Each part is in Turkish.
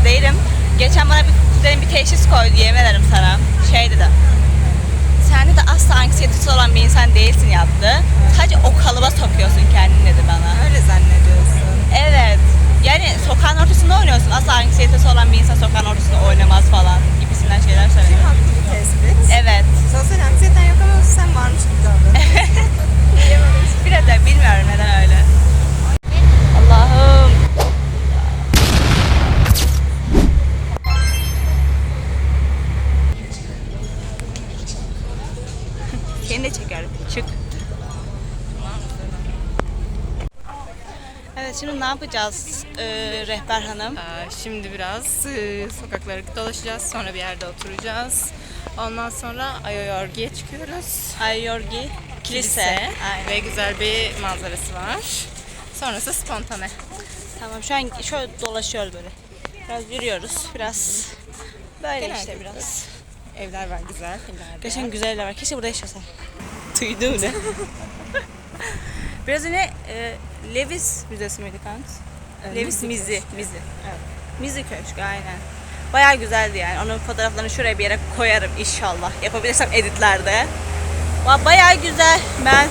de değilim. Geçen bana bir kuzenim bir teşhis koydu yemin ederim sana. Şey dedi. Sen de asla anksiyetesi olan bir insan değilsin yaptı. Sadece o kalıba sokuyorsun kendini dedi bana. Öyle zannediyorsun. Evet. Yani sokağın ortasında oynuyorsun. Asla anksiyetesi olan bir insan sokağın ortasında oynamaz falan gibisinden şeyler söylüyor. Haklı bir tespit. Evet. Sosyal anksiyeten yok ama sen varmış gibi davranıyorsun. Bir de bilmiyorum neden öyle. Allah'ım. Şimdi ne yapacağız e, rehber hanım? Ee, Şimdi biraz e, sokakları dolaşacağız. Sonra bir yerde oturacağız. Ondan sonra Ayoyorgi'ye çıkıyoruz. Ayorgi Kilise. Aynen. Ve güzel bir manzarası var. Sonrası spontane. Tamam şu an şöyle dolaşıyoruz böyle. Biraz yürüyoruz. Biraz böyle Genelde işte biraz. Evler var güzel. ileride. Gerçekten güzel evler var. Keşke burada yaşasam. Duydum ne? Biraz önce e, Levis Müzesi miydi kanka? Levis Mizi. Mizi. Evet. Mizi Köşkü aynen. Bayağı güzeldi yani. Onun fotoğraflarını şuraya bir yere koyarım inşallah. Yapabilirsem editlerde. Bayağı güzel. Ben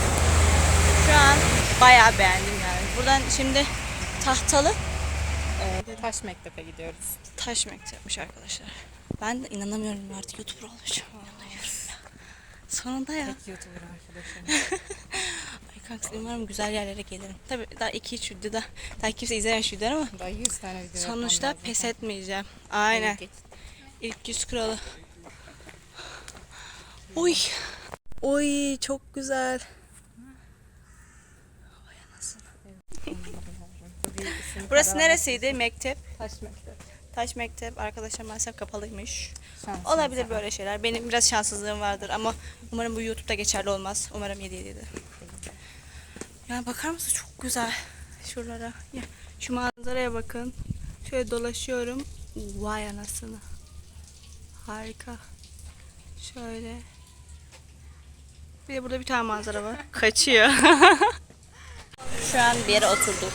şu an bayağı beğendim yani. Buradan şimdi tahtalı Taş Mektep'e gidiyoruz. taş mektepmiş arkadaşlar. Ben de inanamıyorum artık YouTuber olacağım. Ya. Sonunda ya. YouTuber arkadaşım. Kanka umarım güzel yerlere gelirim. Tabii daha iki üç videoda daha kimse izlememiş videoları ama Daha 100 tane video sonuçta pes etmeyeceğim. Aynen. İlk yüz kuralı. Uy. Uy çok güzel. Burası neresiydi? Mektep. Taş Mektep. Taş mektep. Arkadaşlar maalesef kapalıymış. Şansın Olabilir böyle şeyler. Benim biraz şanssızlığım vardır ama umarım bu YouTube'da geçerli olmaz. Umarım 7 7'dir. Ya bakar mısın çok güzel şuralara. Ya, şu manzaraya bakın. Şöyle dolaşıyorum. Vay anasını. Harika. Şöyle. Bir de burada bir tane manzara var. Kaçıyor. Şu an bir yere oturduk.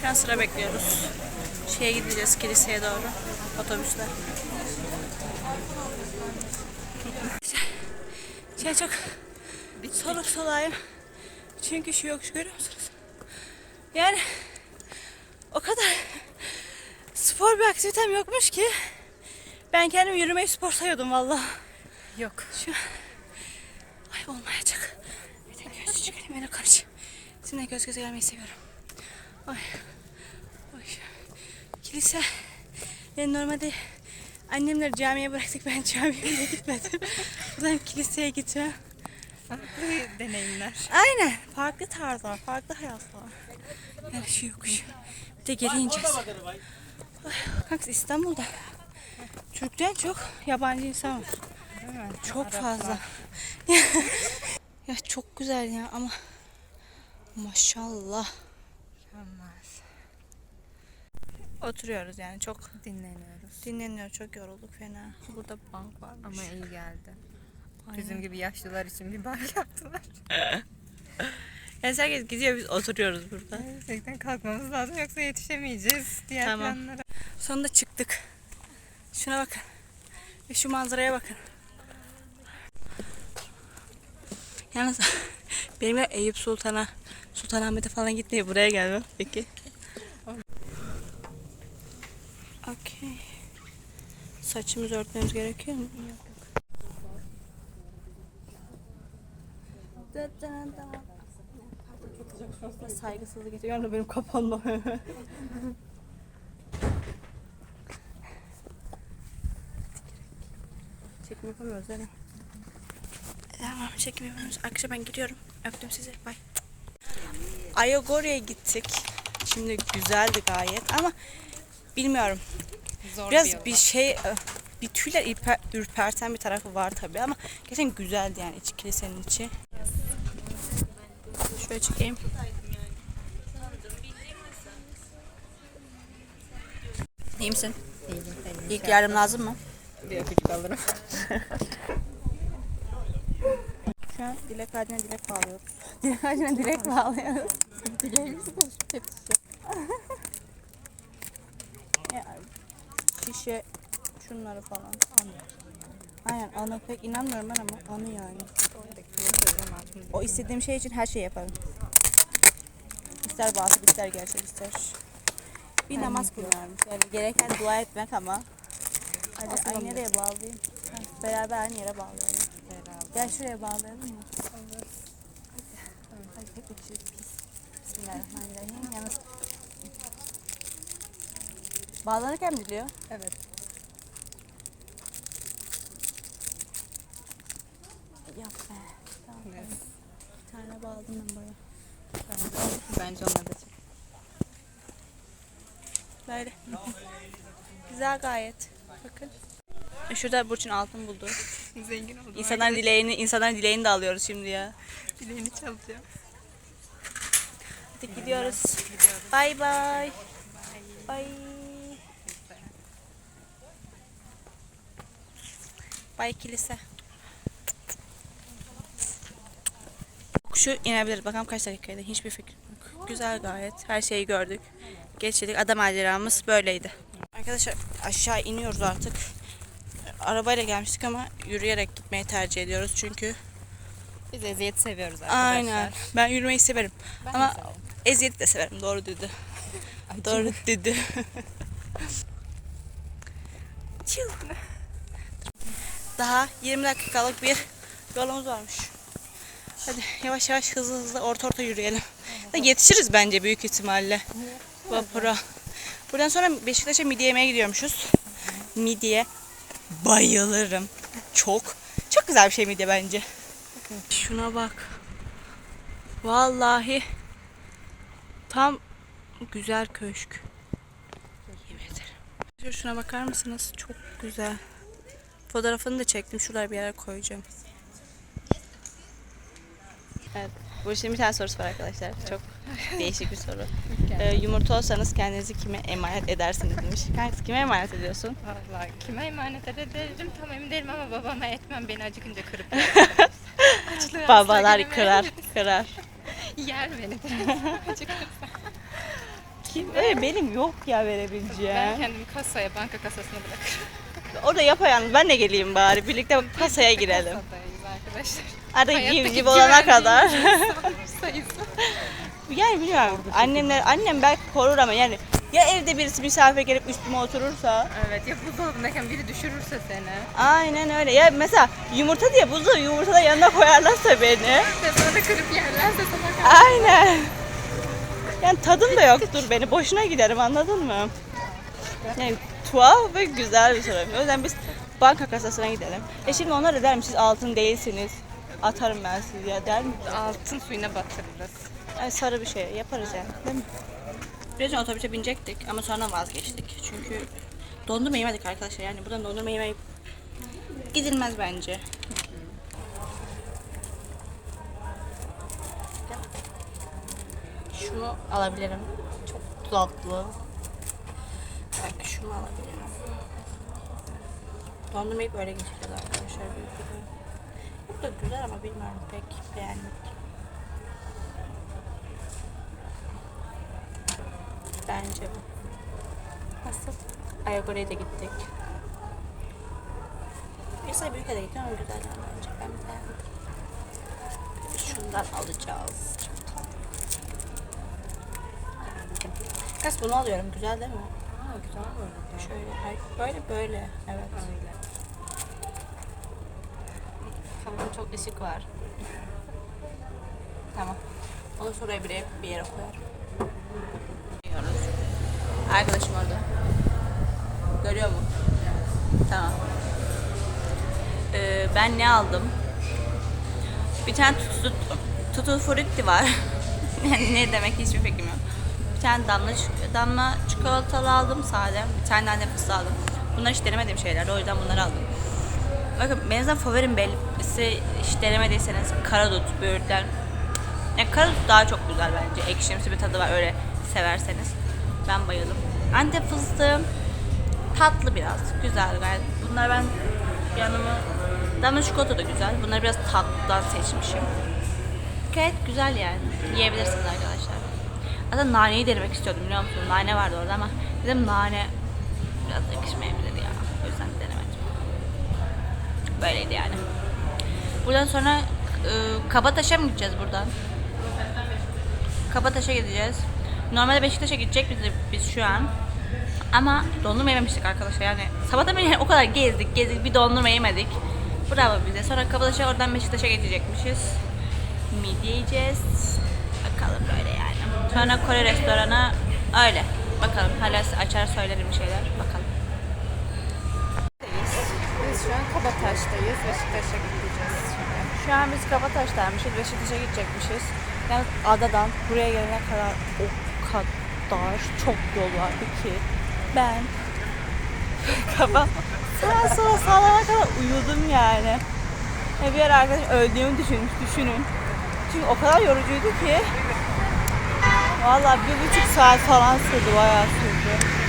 Şu an sıra bekliyoruz. Şeye gideceğiz kiliseye doğru. Otobüsle. Şey çok soluk solağım. Çünkü şu yokuş görüyor musunuz? Yani o kadar spor bir aktivitem yokmuş ki ben kendim yürümeyi spor sayıyordum valla. Yok. Şu ay olmayacak. Bir de göz çıkarayım öyle karşı. Sizinle göz göze gelmeyi seviyorum. Ay. Ay. Kilise. Yani normalde annemleri camiye bıraktık ben camiye gitmedim. Buradan kiliseye gideceğim. Farklı deneyimler. Aynen. Farklı tarzlar, farklı hayatlar. Yani şu yokuş. Bir de geri ineceğiz. Kanka İstanbul'da Türk'ten çok yabancı insan var. Değil mi? Çok fazla. ya çok güzel ya ama maşallah. Oturuyoruz yani çok Dinleniyoruz. Dinleniyor çok yorulduk fena. Burada bank varmış. Ama iyi geldi. Aynen. Bizim gibi yaşlılar için bir bar yaptılar. Yani herkes gidiyor biz oturuyoruz burada. Gerçekten kalkmamız lazım yoksa yetişemeyeceğiz diğer Tamam. planlara. Sonunda çıktık. Şuna bakın. Ve şu manzaraya bakın. Yalnız benim ya Eyüp Sultan'a, Sultanahmet'e falan gitmeye buraya gelmem. Peki. Okey. Saçımızı örtmemiz gerekiyor mu? Yok yok. Saygısızlık ediyor da benim kapanmam. çekim yapamıyoruz değil mi? Tamam çekim yapamıyoruz. Arkadaşlar ben gidiyorum. Öptüm sizi. Bay. Ayogori'ye gittik. Şimdi güzeldi gayet ama bilmiyorum. Zor Biraz yol. bir şey e, bir tüyler ürper, ürperten bir tarafı var tabii ama gerçekten güzeldi yani iç kilisenin içi. Şöyle çekeyim. İyi misin? İlk yardım lazım mı? Bir öpücük alırım. Şu an dilek ağacına dilek bağlıyoruz. Dilek ağacına dilek bağlıyoruz. ya, şişe şunları falan. Aynen ana pek inanmıyorum ben ama anı yani. O istediğim şey için her şey yaparım. İster batıl ister gerçek ister. Bir namaz kılıyormuş. Yani gereken dua etmek ama. Hadi ay nereye bağlayayım? Ha, beraber aynı yere bağlayalım. Gel şuraya bağlayalım mı? Olur. Hadi, hadi. Bismillahirrahmanirrahim. Yalnız Bağlanırken mi biliyor? Evet. Yap be. Tamam. Evet. Bir tane bağladım ben buraya. Bence onlar da çek. Böyle. Güzel gayet. Bakın. E, Şurada Burçin altın buldu. Zengin oldum. İnsanların dileğini, insanların dileğini de alıyoruz şimdi ya. Dileğini çalacağım. Hadi gidiyoruz. Bay bay. Bay. Bay kilise. Şu inebiliriz. Bakalım kaç dakikaydı. Hiçbir fikrim yok. Güzel gayet. Her şeyi gördük. Geçirdik. Ada maceramız böyleydi. Arkadaşlar aşağı iniyoruz artık. Arabayla gelmiştik ama yürüyerek gitmeyi tercih ediyoruz. Çünkü Biz eziyet seviyoruz arkadaşlar. aynen ben yürümeyi severim. Ben ama severim. eziyet de severim. Doğru dedi. Doğru dedi. Çıl. Daha 20 dakikalık bir yolumuz varmış. Hadi yavaş yavaş hızlı hızlı orta orta yürüyelim. Da Yetişiriz bence büyük ihtimalle. Vapura. Buradan sonra Beşiktaş'a midye yemeye gidiyormuşuz. Midye bayılırım. Çok. Çok güzel bir şey midye bence. Şuna bak. Vallahi tam güzel köşk. Yemin ederim. Şu- Şuna bakar mısınız? Çok güzel. Fotoğrafını da çektim. Şuraya bir yere koyacağım. Evet. Bu şimdi bir tane sorusu var arkadaşlar. Çok değişik bir soru. Ee, yumurta olsanız kendinizi kime emanet edersiniz demiş. Kendisi kime emanet ediyorsun? Vallahi kime emanet ederim tam emin değilim ama babama etmem beni acıkınca kırıp Babalar kırar, kırar. Yer beni Acıkırsa. Kim? Öyle benim yok ya Ben verebileceğim. kendimi kasaya, banka kasasına bırakırım. Orada yapayalnız ben de geleyim bari. Birlikte kasaya girelim. Kasadayız arkadaşlar. Hadi Hayattaki gibi gibi olana kadar. Sayısı. yani bilmiyorum. Annemler, annem belki korur ama yani ya evde birisi misafir gelip üstüme oturursa Evet ya buzdolabındayken biri düşürürse seni. aynen öyle. Ya mesela yumurta diye buzlu yumurta da yanına koyarlarsa beni. Ve sonra kırıp yerlerse sana kalır. Aynen. Yani tadım da yoktur beni. Boşuna giderim anladın mı? Yani tuhaf ve güzel bir soru. O yüzden biz banka kasasına gidelim. E şimdi onlar da der mi siz altın değilsiniz. Atarım ben sizi ya der mi? Altın suyuna batırırız. Yani sarı bir şey yaparız yani. Değil mi? Biraz önce otobüse binecektik ama sonra vazgeçtik. Çünkü dondurma yemedik arkadaşlar. Yani buradan dondurma yemeyip gidilmez bence. Şunu alabilirim. Çok tatlı. Şunu alabilirim. Dondurmayı böyle geçeceğiz arkadaşlar. Büyük bir Çok da güzel ama bilmiyorum pek beğenmedim. Bence bu. Nasıl? Ayagore'ye de gittik. Bir sayı büyük de gittim ama güzel bence. Ben beğendim. Şundan alacağız. Kas bunu alıyorum. Güzel değil mi? Güzel böyle. Şöyle. hayır, Böyle böyle. Evet. Öyle. Kafamda çok ışık var. Tamam. Onu sonra bir, bir yere koyarım. Yiyoruz. Arkadaşım orada. Görüyor mu? Tamam. Ee, ben ne aldım? Bir tane tutu, tutu frutti var. ne demek hiçbir fikrim yok. Tane damla damla çikolatalı aldım sade. Bir tane de fıstığı aldım. Bunlar hiç denemediğim şeylerdi. O yüzden bunları aldım. Bakın benim zaten favorim. Size hiç denemediyseniz karadut, böğürtlen. Yani karadut daha çok güzel bence. Ekşimsi bir tadı var öyle severseniz. Ben bayıldım. Antep fıstığı tatlı biraz. Güzel gayet. Bunlar ben yanımı damla çikolata da güzel. Bunları biraz tatlıdan seçmişim. Gayet güzel yani. Yiyebilirsiniz arkadaşlar. Zaten naneyi denemek istiyordum biliyor musunuz? Nane vardı orada ama dedim nane biraz yakışmayabilir ya. O yüzden denemedim. Böyleydi yani. Buradan sonra e, Kabataş'a mı gideceğiz buradan? Kabataş'a gideceğiz. Normalde Beşiktaş'a gidecek biz, biz şu an. Ama dondurma yememiştik arkadaşlar yani. Sabahtan beri yani o kadar gezdik gezdik bir dondurma yemedik. Bravo bize. Sonra Kabataş'a oradan Beşiktaş'a geçecekmişiz. Midye yiyeceğiz. Bakalım böyle. Sonra Kore restoranı öyle. Bakalım hala açar söylerim bir şeyler. Bakalım. Biz şu an Kabataş'tayız. Beşiktaş'a gideceğiz. Şu an biz Kabataş'taymışız. Beşiktaş'a gidecekmişiz. Yani adadan buraya gelene kadar o kadar çok yol var ki ben kafa sağa sola sağlana kadar uyudum yani. Ve bir ara arkadaş öldüğümü düşünmüş, düşünün. Çünkü o kadar yorucuydu ki Vallahi bir buçuk saat falan sürdü, bayağı sürdü.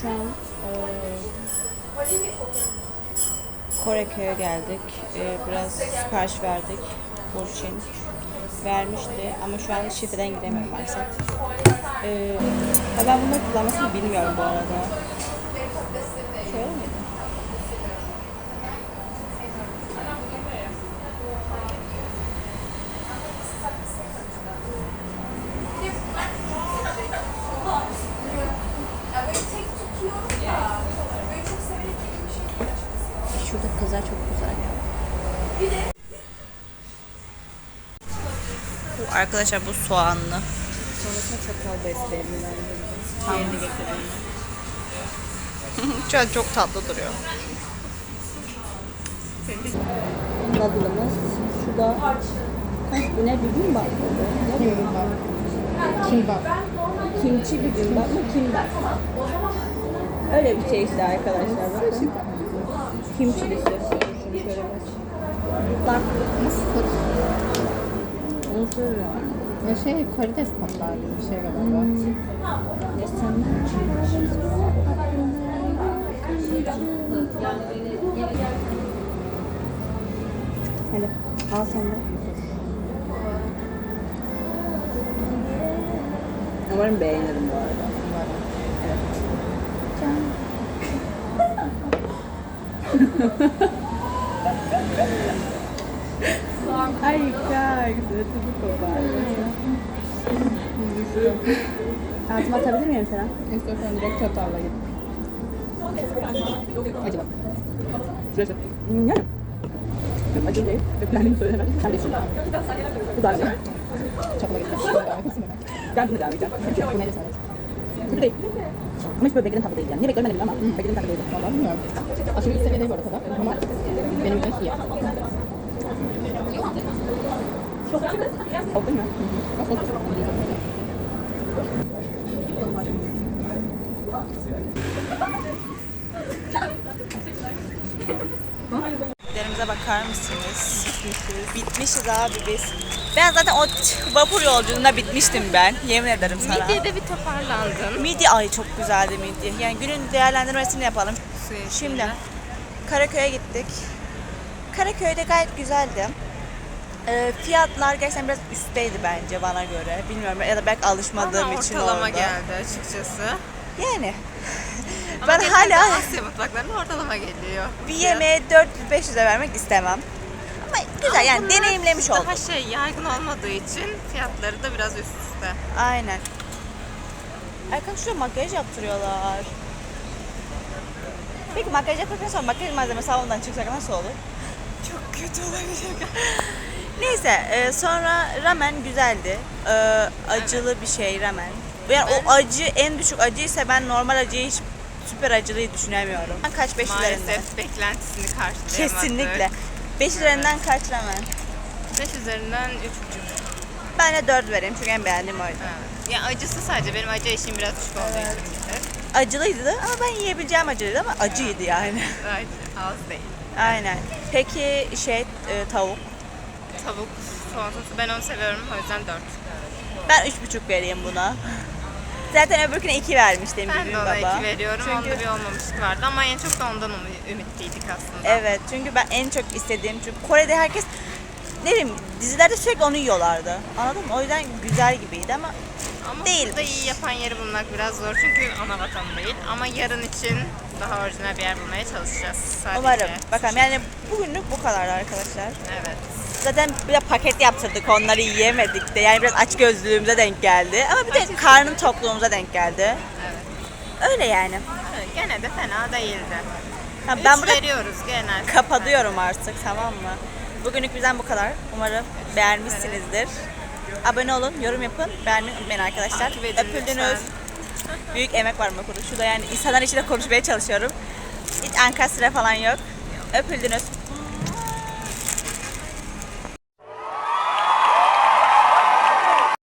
Şu an eee Koreköy'e geldik. Eee, biraz sipariş verdik Burçin. Vermişti ama şu an şifreden gidemiyorum maalesef. Ya ben bunları kullanmasını bilmiyorum bu arada. Şöyle miydi? Şurada kızlar çok güzel ya. Bu arkadaşlar bu soğanlı. Sonrasında çatal besleyelim ben. Yerini getirdim. Şu an çok tatlı duruyor. Nadılımız. Şurada kaç bu ne bibimbap mı? Ne Kimbap. Kimbap. Kimçi bibimbap mı kimbap? Öyle bir şey işte arkadaşlar. Bakın. Kimçi de söylüyorum. Şöyle bak. Bak. Mısır. Mısır ya. Şey karides patlar gibi bir şey galiba. Sen? Hadi al sen de. Umarım beğenirim bu arada. Harika. Suratını kopardı. Ağzıma atabilir miyim sana? İstersen direkt çatalla git. Bak. Şurası. Yarım. Acı değil. Benim söylemem. Sen de şunu. Bu da acı. Çatala git. Ben bunu devam edeceğim. Bu neyle sadece? Kötü değil. Ama hiç böyle beklediğim tatlı değil yani. Niye bekliyorum ben de bilmiyorum ama beklediğim tatlı değil. Valla bilmiyorum. Aşırı üst seviyede bu arada. Ama benim için iyi. Oldu mu? Nasıl? Derimize bakar mısınız? Bitmişiz abi biz. Ben zaten o vapur yolculuğunda bitmiştim ben. Yemin ederim sana. Midyede bir toparlandın. Midye ay çok güzeldi midye. Yani günün değerlendirmesini yapalım. Şimdi. Karaköy'e gittik. Karaköy'de gayet güzeldi. Ee, fiyatlar gerçekten biraz üstteydi bence bana göre. Bilmiyorum ya da belki alışmadığım Bana için ortalama orada. geldi açıkçası. Yani Ama ben hala Asya mutfaklarında ortalama geliyor. bir yemeğe 400-500'e vermek istemem. Ama güzel Ama yani bunlar deneyimlemiş oldum. Daha şey yaygın olmadığı için fiyatları da biraz üst üste. Aynen. Erkan şurada makyaj yaptırıyorlar. Peki makyaj yaparken sonra makyaj malzemesi havadan çıkacak nasıl olur? Çok kötü olabilir. Neyse e, sonra ramen güzeldi. E, acılı bir şey ramen. Yani o acı en düşük acıysa ben normal acıyı hiç süper acılıyı düşünemiyorum. Ben kaç 5 üzerinden? Maalesef beklentisini karşılayamadık. Kesinlikle. 5 üzerinden kaç ramen? 5 üzerinden 3,5. Ben de 4 vereyim çünkü en beğendiğim oydu. Evet. Ya acısı sadece benim acı eşiğim biraz düşük olduğu Evet. için. Acılıydı ama ben yiyebileceğim acılıydı ama acıydı yani. Evet, az değil. Aynen. Peki şey e, tavuk. Tavuk sosu ben onu seviyorum o yüzden 4. Ben 3,5 vereyim buna. Zaten öbürküne 2 vermiştim Ben de ona baba. 2 veriyorum. Onda bir olmamışlık vardı ama en çok da ondan ümit- ümitliydik aslında. Evet çünkü ben en çok istediğim çünkü Kore'de herkes ne bileyim dizilerde sürekli onu yiyorlardı. Anladın mı? O yüzden güzel gibiydi ama Ama Değil. burada iyi yapan yeri bulmak biraz zor çünkü ana vatan değil. Ama yarın için daha orijinal bir yer bulmaya çalışacağız sadece. umarım. Bakalım yani bugünlük bu kadar arkadaşlar. Evet. Zaten bir de paket yaptırdık onları yiyemedik de yani biraz aç gözlüğümüze denk geldi. Ama bir de karnın tokluğumuza denk geldi. Evet. Öyle yani. evet. Gene de fena değildi. Ha, Ben burada veriyoruz genel. kapatıyorum artık tamam mı? Bugünlük bizden bu kadar. Umarım beğenmişsinizdir. Abone olun, yorum yapın. Beğenmeyi unutmayın arkadaşlar. Takip edin Öpüldünüz. lütfen. Büyük emek var bu konuda. Şurada yani insanlar içinde konuşmaya çalışıyorum. Hiç ankastre falan yok. Öpüldünüz.